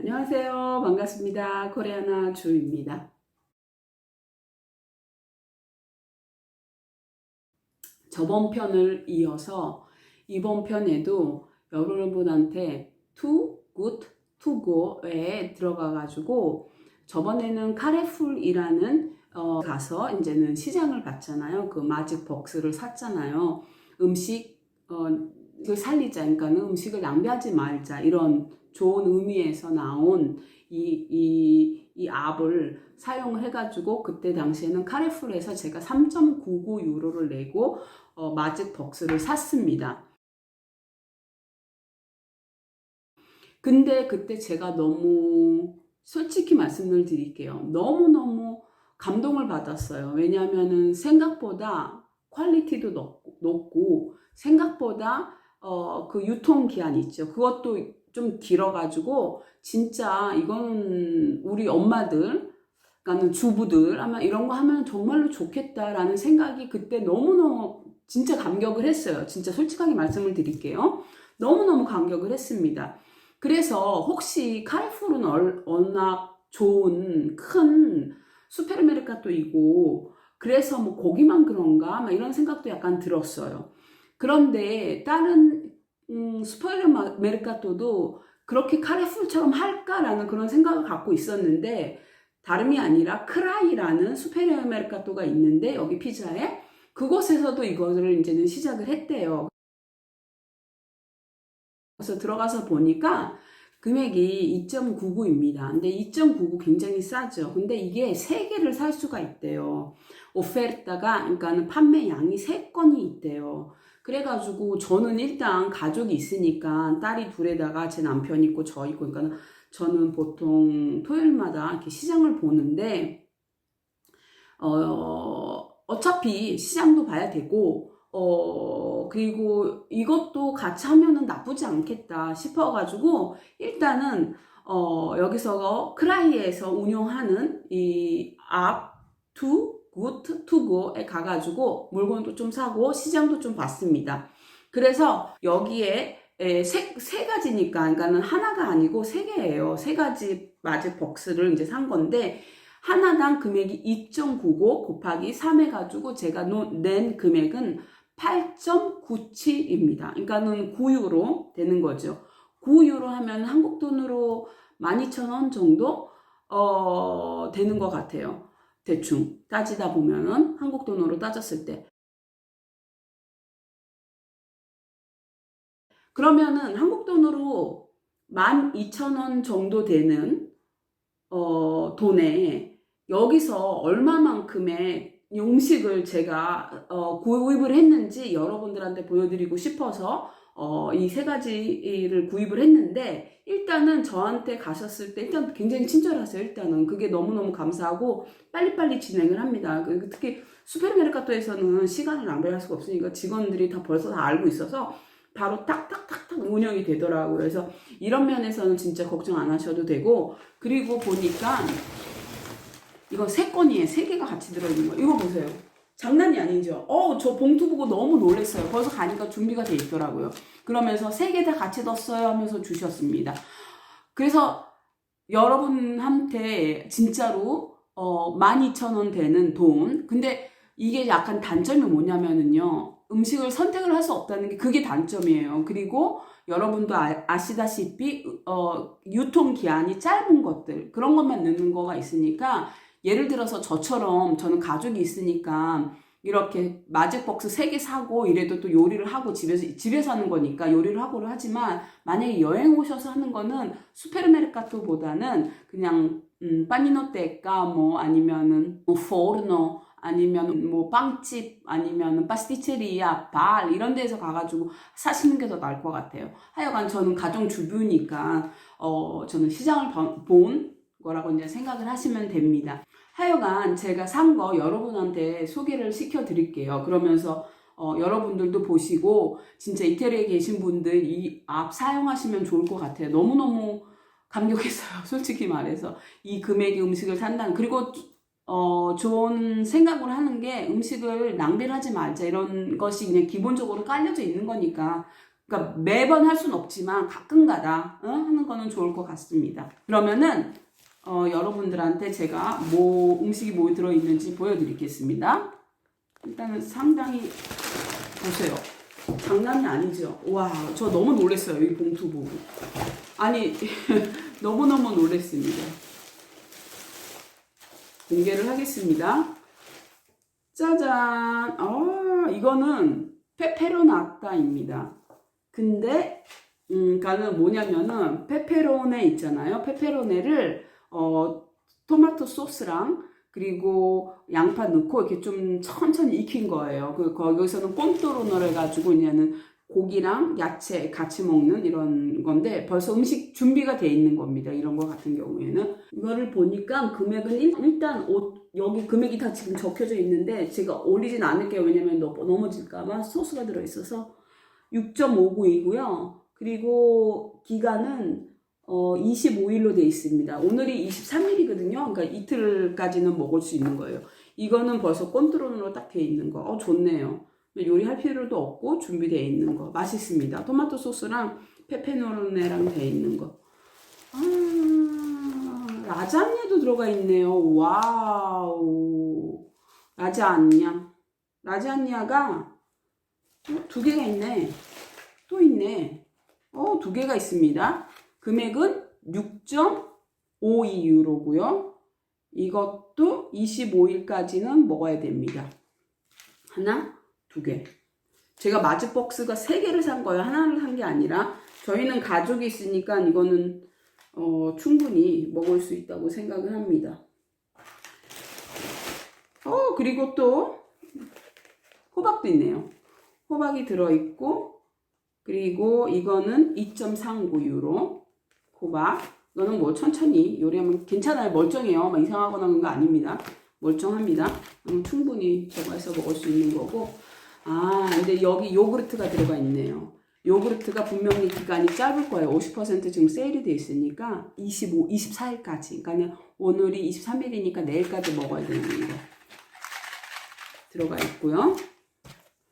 안녕하세요. 반갑습니다. 코레아나 주입니다. 저번 편을 이어서 이번 편에도 여러분한테 to good to go에 들어가 가지고 저번에는 카레풀이라는 어, 가서 이제는 시장을 봤잖아요. 그 마직 벅스를 샀잖아요. 음식 어, 을 살리자, 그러니까 음식을 낭비하지 말자 이런 좋은 의미에서 나온 이, 이, 이 앱을 사용을 해가지고 그때 당시에는 카레풀에서 제가 3.99 유로를 내고 어, 마직 벅스를 샀습니다. 근데 그때 제가 너무 솔직히 말씀을 드릴게요. 너무너무 감동을 받았어요. 왜냐하면은 생각보다 퀄리티도 높고, 높고 생각보다 어, 그 유통 기한 있죠. 그것도 좀 길어가지고 진짜 이거는 우리 엄마들, 그러니까 주부들 아마 이런 거 하면 정말로 좋겠다라는 생각이 그때 너무너무 진짜 감격을 했어요. 진짜 솔직하게 말씀을 드릴게요. 너무너무 감격을 했습니다. 그래서 혹시 카레풀은 얼- 워낙 좋은 큰 수페르메르카토이고 그래서 뭐 거기만 그런가 막 이런 생각도 약간 들었어요. 그런데 다른 음, 슈퍼메르카토도 그렇게 카레풀처럼 할까라는 그런 생각을 갖고 있었는데 다름이 아니라 크라이라는 슈페르메르카토가 있는데 여기 피자에 그곳에서도 이거를 이제는 시작을 했대요. 그래서 들어가서 보니까 금액이 2.99입니다. 근데 2.99 굉장히 싸죠. 근데 이게 3개를 살 수가 있대요. 오페르타가 그러니까는 판매 양이 3건이 있대요. 그래가지고 저는 일단 가족이 있으니까 딸이 둘에다가 제 남편 있고 저 있고 그러니까 저는 보통 토요일마다 이렇게 시장을 보는데 어 어차피 시장도 봐야 되고 어 그리고 이것도 같이 하면은 나쁘지 않겠다 싶어가지고 일단은 어 여기서 크라이에서 운영하는 이 앞투 굿 투고에 가가지고 물건도 좀 사고 시장도 좀 봤습니다. 그래서 여기에 에, 세, 세 가지니까, 그러니까는 하나가 아니고 세 개예요. 세 가지 마직 벅스를 이제 산 건데, 하나당 금액이 2.99 곱하기 3 해가지고 제가 노- 낸 금액은 8.97입니다. 그러니까는 9유로 되는 거죠. 9유로 하면 한국 돈으로 12,000원 정도, 어, 되는 것 같아요. 대충 따지다 보면은 한국 돈으로 따졌을 때. 그러면은 한국 돈으로 12,000원 정도 되는 어 돈에 여기서 얼마만큼의 음식을 제가 어 구입을 했는지 여러분들한테 보여드리고 싶어서 어 이 세 가지를 구입을 했는데 일단은 저한테 가셨을 때 일단 굉장히 친절하세요. 일단은 그게 너무너무 감사하고 빨리빨리 진행을 합니다. 그- 특히 슈페르메르카토에서는 시간을 낭비할 수가 없으니까 직원들이 다 벌써 다 알고 있어서 바로 딱딱딱딱 운영이 되더라고요. 그래서 이런 면에서는 진짜 걱정 안 하셔도 되고 그리고 보니까 이거 세 건이에요. 세 개가 같이 들어있는 거. 이거 보세요. 장난이 아니죠. 어, 저 봉투 보고 너무 놀랐어요. 벌써 가니까 준비가 돼 있더라고요. 그러면서 세 개 다 같이 넣었어요 하면서 주셨습니다. 그래서 여러분한테 진짜로 어, 12,000원 되는 돈. 근데 이게 약간 단점이 뭐냐면은요. 음식을 선택을 할 수 없다는 게 그게 단점이에요. 그리고 여러분도 아, 시다시피 어, 유통 기한이 짧은 것들 그런 것만 넣는 거가 있으니까 예를 들어서 저처럼 저는 가족이 있으니까 이렇게 마직박스 3개 사고 이래도 또 요리를 하고 집에서 집에서 하는 거니까 요리를 하고를 하지만 만약에 여행 오셔서 하는 거는 수페르메르카토보다는 그냥 음, 파니노테카 뭐 아니면은 뭐 포르노 아니면 뭐 빵집 아니면 파스티체리아 발 이런 데서 가가지고 사시는 게 더 나을 것 같아요. 하여간 저는 가정 주부니까 어 저는 시장을 번- 본 거라고 이제 생각을 하시면 됩니다. 하여간 제가 산 거 여러분한테 소개를 시켜 드릴게요. 그러면서 어, 여러분들도 보시고 진짜 이태리에 계신 분들 이 앱 사용하시면 좋을 것 같아요. 너무너무 감격했어요. 솔직히 말해서 이 금액의 음식을 산다는 그리고 어, 좋은 생각을 하는 게 음식을 낭비를 하지 말자 이런 것이 그냥 기본적으로 깔려져 있는 거니까 그러니까 매번 할 수는 없지만 가끔가다 어? 하는 거는 좋을 것 같습니다. 그러면은 어, 여러분들한테 제가 뭐 음식이 뭐 들어있는지 보여드리겠습니다. 일단은 상당히 보세요. 장난이 아니죠. 와, 저 너무 놀랐어요. 이 봉투 보고. 아니, 너무너무 놀랐습니다. 공개를 하겠습니다. 짜잔. 아, 이거는 페페로나따입니다. 근데, 음, 그니까는 뭐냐면은, 페페로네 있잖아요. 페페로네를, 어, 토마토 소스랑, 그리고 양파 넣고 이렇게 좀 천천히 익힌 거예요. 그, 거기서는 꼼또로너를 해가지고, 그냥은 고기랑 야채 같이 먹는 이런 건데, 벌써 음식 준비가 돼 있는 겁니다. 이런 거 같은 경우에는. 이거를 보니까 금액은 일- 일단 옷, 여기 금액이 다 지금 적혀져 있는데, 제가 올리진 않을게요. 왜냐면 너- 넘어질까봐 소스가 들어있어서. 6.59이고요. 그리고 기간은 어, 25일로 돼 있습니다. 오늘이 23일이거든요. 그러니까 이틀까지는 먹을 수 있는 거예요. 이거는 벌써 꼰트론으로 딱 돼 있는 거. 어, 좋네요. 요리할 필요도 없고 준비되어 있는 거. 맛있습니다. 토마토 소스랑 페페로네랑 돼 있는 거. 아, 라자냐도 들어가 있네요. 와우. 라자냐. 라자냐가 어, 두 개가 있네. 또 있네. 어, 두 개가 있습니다. 금액은 6.52 유로고요. 이것도 25일까지는 먹어야 됩니다. 하나, 두 개. 제가 마즈박스가 세 개를 산 거예요. 하나를 산 게 아니라 저희는 가족이 있으니까 이거는 어, 충분히 먹을 수 있다고 생각을 합니다. 어, 그리고 또 호박도 있네요. 호박이 들어있고 그리고 이거는 2.39 유로 호박 이거는 뭐 천천히 요리하면 괜찮아요. 멀쩡해요. 막 이상하거나 그런 거 아닙니다. 멀쩡합니다. 음, 충분히 저거 해서 먹을 수 있는 거고. 아 근데 여기 요구르트가 들어가 있네요. 요구르트가 분명히 기간이 짧을 거예요. 50% 지금 세일이 돼 있으니까 25, 24일까지. 그러니까 오늘이 23일이니까 내일까지 먹어야 되는 거 들어가 있고요.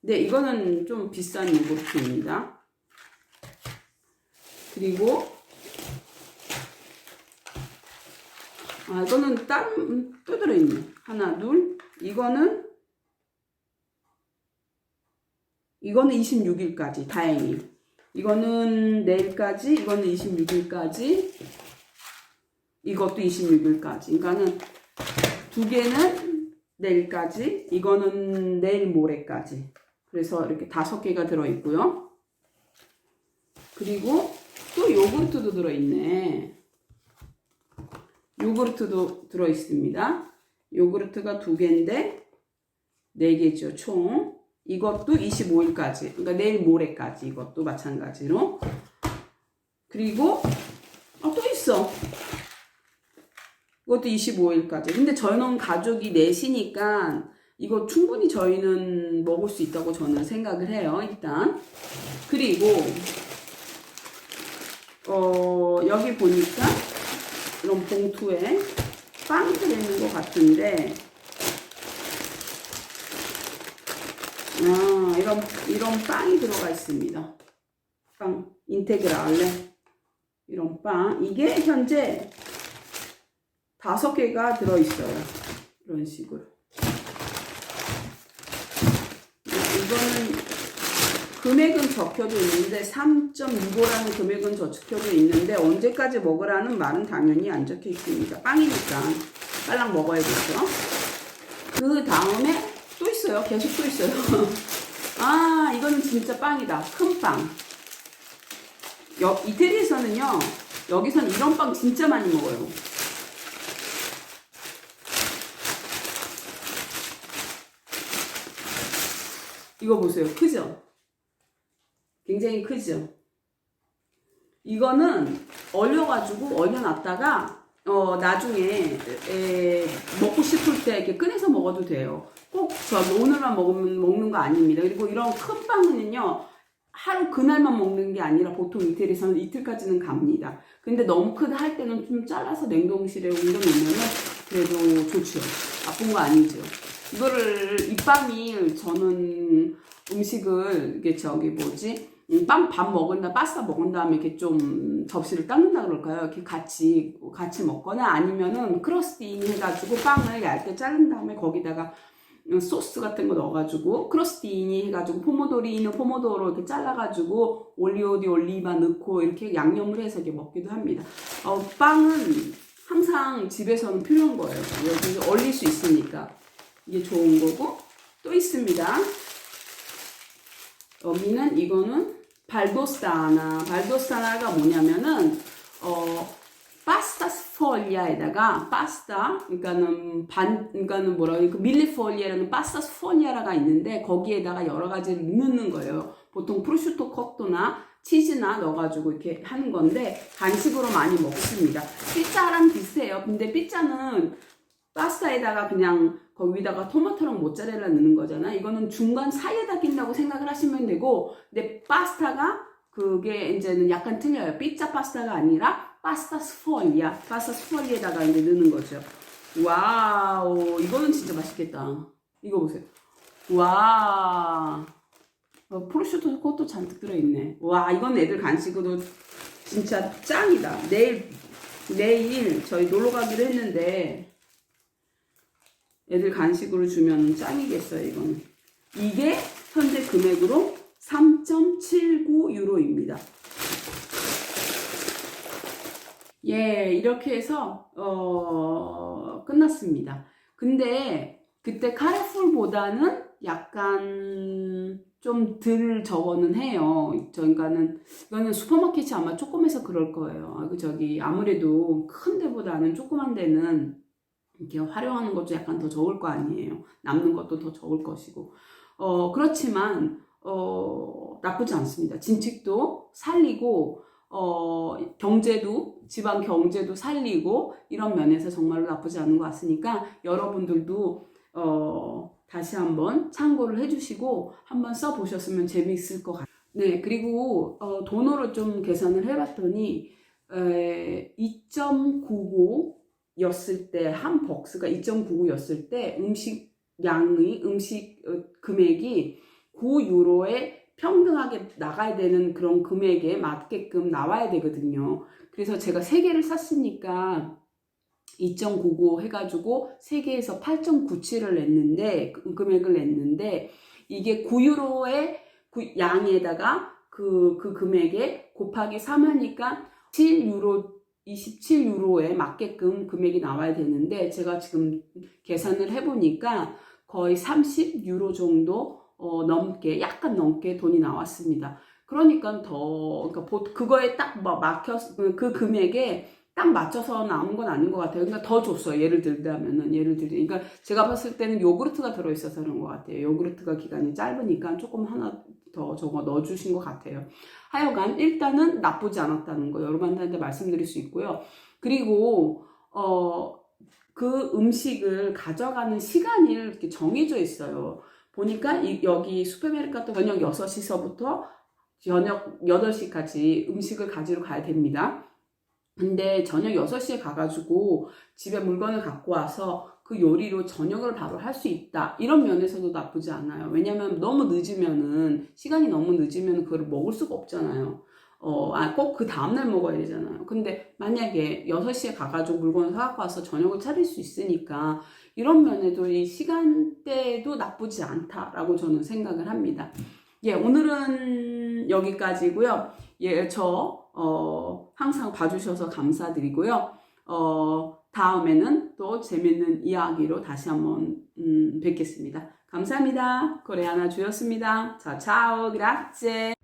네, 이거는 좀 비싼 요구르트입니다. 그리고 아, 이거는 음, 또 들어있네. 하나, 둘. 이거는 이거는 26일까지. 다행히. 이거는 내일까지, 이거는 26일까지. 이것도 26일까지. 그러니까는 두 개는 내일까지, 이거는 내일 모레까지. 그래서 이렇게 다섯 개가 들어있고요. 그리고 또 요구르트도 들어있네. 요구르트도 들어있습니다. 요구르트가 두 개인데 네 개죠, 총. 이것도 25일까지. 그러니까 내일 모레까지 이것도 마찬가지로. 그리고 어, 또 있어. 이것도 25일까지. 근데 저희는 가족이 넷이니까 이거 충분히 저희는 먹을 수 있다고 저는 생각을 해요, 일단. 그리고, 어, 여기 보니까 이런 봉투에 빵이 들어있는 것 같은데, 아, 이런, 이런 빵이 들어가 있습니다. 빵, 인테그랄레. 이런 빵. 이게 현재 다섯 개가 들어 있어요. 이런 식으로. 이거는 금액은 적혀져 있는데 3.65라는 금액은 적혀져 있는데 언제까지 먹으라는 말은 당연히 안 적혀 있습니다. 빵이니까 빨랑 먹어야겠죠. 그 다음에 또 있어요. 계속 또 있어요. 아 이거는 진짜 빵이다. 큰 빵. 여, 이태리에서는요. 여기선 이런 빵 진짜 많이 먹어요. 이거 보세요. 크죠? 굉장히 크죠? 이거는 얼려가지고 얼려놨다가 어 나중에 에, 먹고 싶을 때 이렇게 꺼내서 먹어도 돼요. 꼭 저 오늘만 먹으면 먹는 거 아닙니다. 그리고 이런 큰 빵은요 하루 그날만 먹는 게 아니라 보통 이태리에서는 이틀까지는 갑니다. 근데 너무 크다 할 때는 좀 잘라서 냉동실에 옮겨놓으면 그래도 좋죠. 나쁜 거 아니죠. 이거를 이 빵이 저는 음식을 이게 저기 뭐지 음, 빵 밥 먹은 다 파스타 먹은 다음에 이렇게 좀 접시를 닦는다 그럴까요? 이렇게 같이 같이 먹거나 아니면은 크러스티니 해가지고 빵을 얇게 자른 다음에 거기다가 음, 소스 같은 거 넣어가지고 크러스티니 해가지고 포모도리는 포모도로 이렇게 잘라가지고 올리오디 올리바 넣고 이렇게 양념을 해서 이렇게 먹기도 합니다. 어, 빵은 항상 집에서는 필요한 거예요. 여기 얼릴 수 있으니까 이게 좋은 거고 또 있습니다. 여기는 이거는 발도스타나 발도스타나가 뭐냐면은 어 파스타 스폴리아에다가 파스타 그러니까는 반 그러니까는 뭐라 그 밀리폴리아라는 파스타 스폴리아가 있는데 거기에다가 여러 가지를 넣는 거예요. 보통 프로슈토 컷도나 치즈나 넣어가지고 이렇게 하는 건데 간식으로 많이 먹습니다. 피자랑 비슷해요. 근데 피자는 파스타에다가 그냥 거기다가 토마토랑 모짜렐라 넣는 거잖아. 이거는 중간 사이에다 낀다고 생각을 하시면 되고, 근데 파스타가 그게 이제는 약간 틀려요. 피자 파스타가 아니라 파스타 스폴리아, 파스타 스폴리에다가 이제 넣는 거죠. 와우, 이거는 진짜 맛있겠다. 이거 보세요. 와, 어, 프로슈토 꽃도 잔뜩 들어있네. 와, 이건 애들 간식으로 진짜 짱이다. 내일 내일 저희 놀러 가기로 했는데 애들 간식으로 주면 짱이겠어요, 이거는. 이게 현재 금액으로 3.79 유로입니다. 예, 이렇게 해서 어, 끝났습니다. 근데 그때 카레풀보다는 약간 좀덜 적어는 해요. 저니까는 이거는 슈퍼마켓이 아마 조금해서 그럴 거예요. 아, 그 저기 아무래도 큰 데보다는 조그만 데는 이렇게 활용하는 것도 약간 더 적을 거 아니에요. 남는 것도 더 적을 것이고. 어, 그렇지만, 어, 나쁘지 않습니다. 진칙도 살리고, 어, 경제도, 지방 경제도 살리고, 이런 면에서 정말로 나쁘지 않은 것 같으니까, 여러분들도, 어, 다시 한번 참고를 해주시고, 한번 써보셨으면 재미있을 것 같아요. 네, 그리고, 어, 돈으로 좀 계산을 해봤더니, 에, 2.95 였을 때 한 벅스가 2.99였을 때 음식 양의 음식 어, 금액이 9유로에 평등하게 나가야 되는 그런 금액에 맞게끔 나와야 되거든요. 그래서 제가 3개를 샀으니까 2.99 해가지고 3개에서 8.97을 냈는데 그 금액을 냈는데 이게 9유로의 양에다가 그, 그 금액에 곱하기 3 하니까 7유로 27유로에 맞게끔 금액이 나와야 되는데 제가 지금 계산을 해보니까 거의 30유로 정도 어, 넘게 약간 넘게 돈이 나왔습니다. 그러니까 더 그러니까 보, 그거에 딱뭐 막혔 그 금액에 딱 맞춰서 나온 건 아닌 것 같아요. 그러니까 더 줬어요. 예를 들자면은 예를 들 그러니까 제가 봤을 때는 요구르트가 들어 있어서 그런 것 같아요. 요구르트가 기간이 짧으니까 조금 하나 더 저거 넣어주신 것 같아요. 하여간 일단은 나쁘지 않았다는 거 여러분한테 말씀드릴 수 있고요. 그리고 어, 그 음식을 가져가는 시간이 이렇게 정해져 있어요. 보니까 이, 여기 슈퍼메르카토 저녁 6시서부터 저녁 8시까지 음식을 가지러 가야 됩니다. 근데 저녁 6시에 가가지고 집에 물건을 갖고 와서 그 요리로 저녁을 바로 할 수 있다. 이런 면에서도 나쁘지 않아요. 왜냐면 너무 늦으면은, 시간이 너무 늦으면 그걸 먹을 수가 없잖아요. 어, 아, 꼭 그 다음날 먹어야 되잖아요. 근데 만약에 6시에 가가지고 물건을 사갖고 와서 저녁을 차릴 수 있으니까, 이런 면에도 이 시간대도 나쁘지 않다라고 저는 생각을 합니다. 예, 오늘은 여기까지고요. 예, 저, 어, 항상 봐주셔서 감사드리고요. 어, 다음에는 또 재밌는 이야기로 다시 한번 음, 뵙겠습니다. 감사합니다. 코레아나 주였습니다. 자, 차오, 그라제.